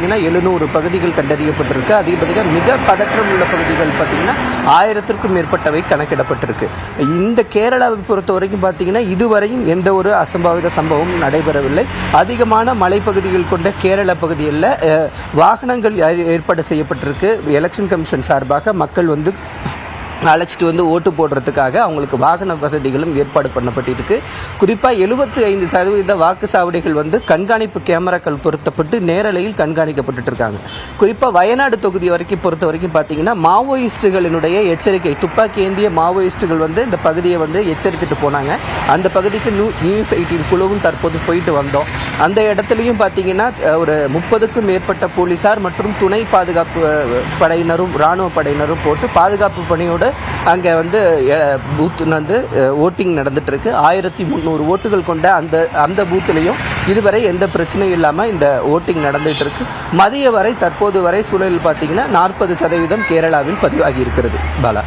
பார்த்தீங்கன்னா எழுநூறு பகுதிகள் கண்டறியப்பட்டிருக்கு. அதிகபட்ச மிக பதற்றம் உள்ள பகுதிகள் பார்த்தீங்கன்னா ஆயிரத்திற்கும் மேற்பட்டவை கணக்கிடப்பட்டிருக்கு. இந்த கேரளாவை பொறுத்த வரைக்கும் பார்த்தீங்கன்னா இதுவரையும் எந்த ஒரு அசம்பாவித சம்பவமும் நடைபெறவில்லை. அதிகமான மலைப்பகுதிகள் கொண்ட கேரள பகுதிகளில் வாகனங்கள் ஏ- ஏற்பாடு செய்யப்பட்டிருக்கு. எலெக்ஷன் கமிஷன் சார்பாக மக்கள் வந்து அழைச்சிட்டு வந்து ஓட்டு போடுறதுக்காக அவங்களுக்கு வாகன வசதிகளும் ஏற்பாடு பண்ணப்பட்டிருக்கு. குறிப்பாக எழுபத்தி ஐந்து சதவீத வாக்குச்சாவடிகள் வந்து கண்காணிப்பு கேமராக்கள் பொருத்தப்பட்டு நேரலையில் கண்காணிக்கப்பட்டு இருக்காங்க குறிப்பாக வயநாடு தொகுதி வரைக்கும் பொறுத்த வரைக்கும் பார்த்தீங்கன்னா மாவோயிஸ்டுகளினுடைய எச்சரிக்கை துப்பாக்கி ஏந்திய மாவோயிஸ்டுகள் வந்து இந்த பகுதியை வந்து எச்சரித்துட்டு போனாங்க. அந்த பகுதிக்கு நியூ நியூஸ் எயிட்டின் குழுவும் தற்போது போயிட்டு வந்தோம். அந்த இடத்துலையும் பார்த்தீங்கன்னா ஒரு முப்பதுக்கும் மேற்பட்ட போலீசார் மற்றும் துணை பாதுகாப்பு படையினரும் ராணுவ படையினரும் போட்டு பாதுகாப்பு பணியோடு அங்கே வந்து பூத்து வந்து ஓட்டிங் நடந்துட்டு இருக்கு ஆயிரத்தி முந்நூறு ஓட்டுகள் கொண்ட அந்த அந்த பூத்துலேயும் இதுவரை எந்த பிரச்சனையும் இல்லாமல் இந்த ஓட்டிங் நடந்துட்டு இருக்கு மதிய வரை தற்போது வரை சூழலில் பார்த்தீங்கன்னா நாற்பது சதவீதம் கேரளாவில் பதிவாகி இருக்கிறது பாலா.